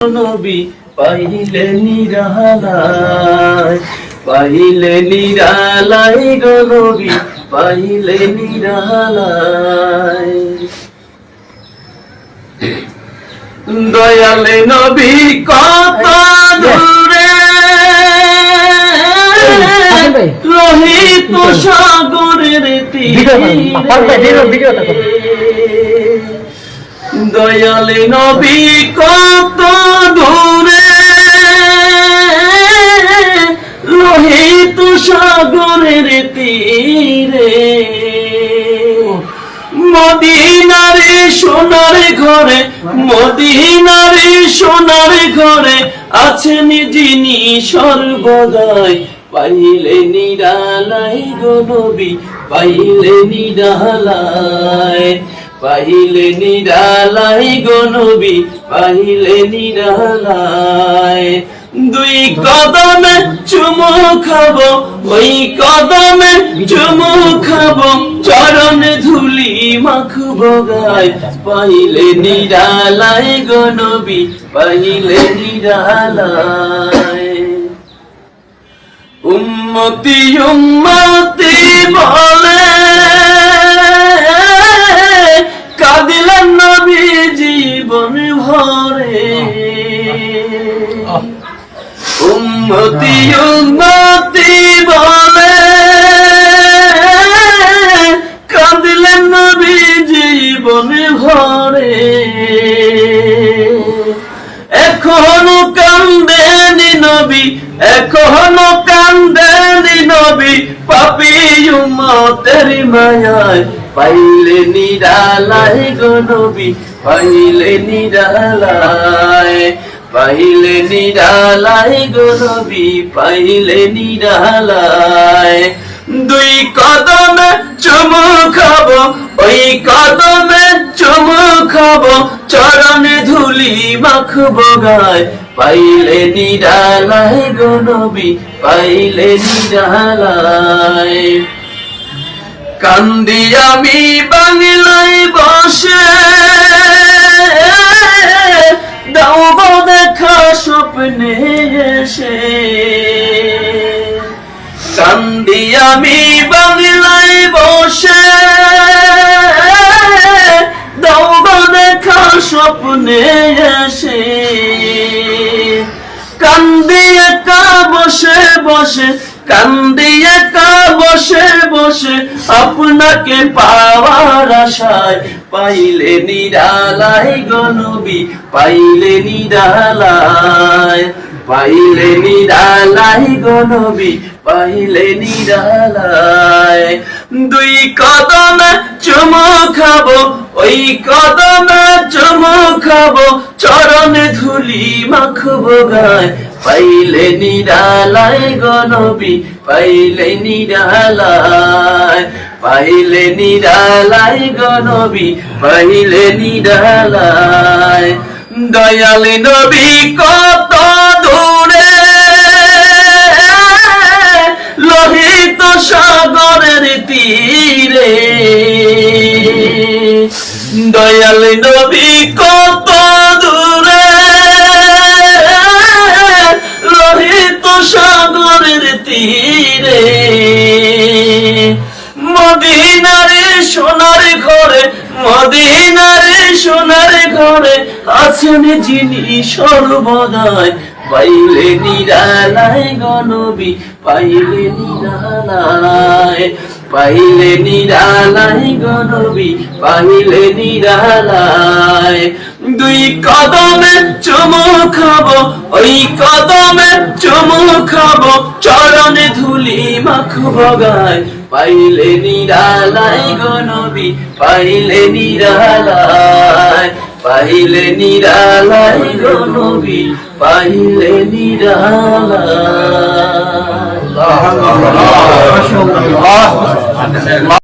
নবী পাইলে নিরালায় পাইলে নবী পাইলে নিরালায়। দয়ালে নবী কত দূরে। রহিত সাগরের ভিডিও দয়ালে নবী কত দূরে। লোহিত সাগরের তীরে। মদিনারে সোনার ঘরে, মদিনারে সোনার ঘরে আছেন যিনি সর্বদাই পাইলে নিরালাই গো নবী, পাইলে নিরালায়। পাইলে নিরালাই গো নবী পাইলে নিরালায় দুই কদমে চুমু খাব, ওই কদমে চুমু খাব, চরণ ধুলি মাখবো গায়। পাইলে নিরালাই গো নবী পাইলে নিরালায় উম্মতি উম্মতি বলে উম্মতি উম্মতি বলে কাদিলেন নবী জীবন ভরে এখনও কান্দেনি নবী এখনও কান্দেনি নবী পাপি উম্মতের মায়ায় পাইলে নিরালায় গো নবী পাইলে নিরালায় পাইলে নিরালায় গো নবী পাইলে নিরালায় দুই কদমে চুমু খাব, ওই কদমে চুমু খাব, চরণে ধুলি মাখবো গায়। পাইলে নিরালায় গো নবী পাইলে নিরালায় কান্দি আমি বাংলায় বসে। স্বপ্নে এসে। কান্দি আমি বাংলায় বসে। গো দেখা স্বপ্নে এসে। কান্দি একা বসে বসে, কান্দি একা বসে বসে, আপনাকে পাওয়ার আশায় পাইলে নিরালায় গনবি পাইলে নিরালায় পাইলে নিরালাই গনবি পাইলে নিরালায়। দুই কদমে চুমু খাব, ওই কদমে চুমু খাব, চরণে ধুলি মাখবো গায়। পাইলে নিরালায় গনবী পাইলে নিরালায় পাইলে নিরালায় গনবী পাইলে নিরালায়। দয়ালে নবী কত সাগরের তীরে। দয়াল নবী কত দূরে। লোহিত সাগরের তীরে। মদিনারে সোনার ঘরে, মদিনারে সোনার ঘরে আছেন যিনি সর্বদাই। পাইলে নিরালায় গনবী পাইলে নিরালায় পাইলে নিরালায় গনবী পাইলে নিরালায়। দুই কদমে চুমু খাব ওই কদমে চুমু খাব চরণে ধুলি মাখবো গায়। পাইলে নিরালায় গনবী পাইলে নিরালায় পাইলে নিরালায় গনবী পাইলে নিরালায় আল্লাহ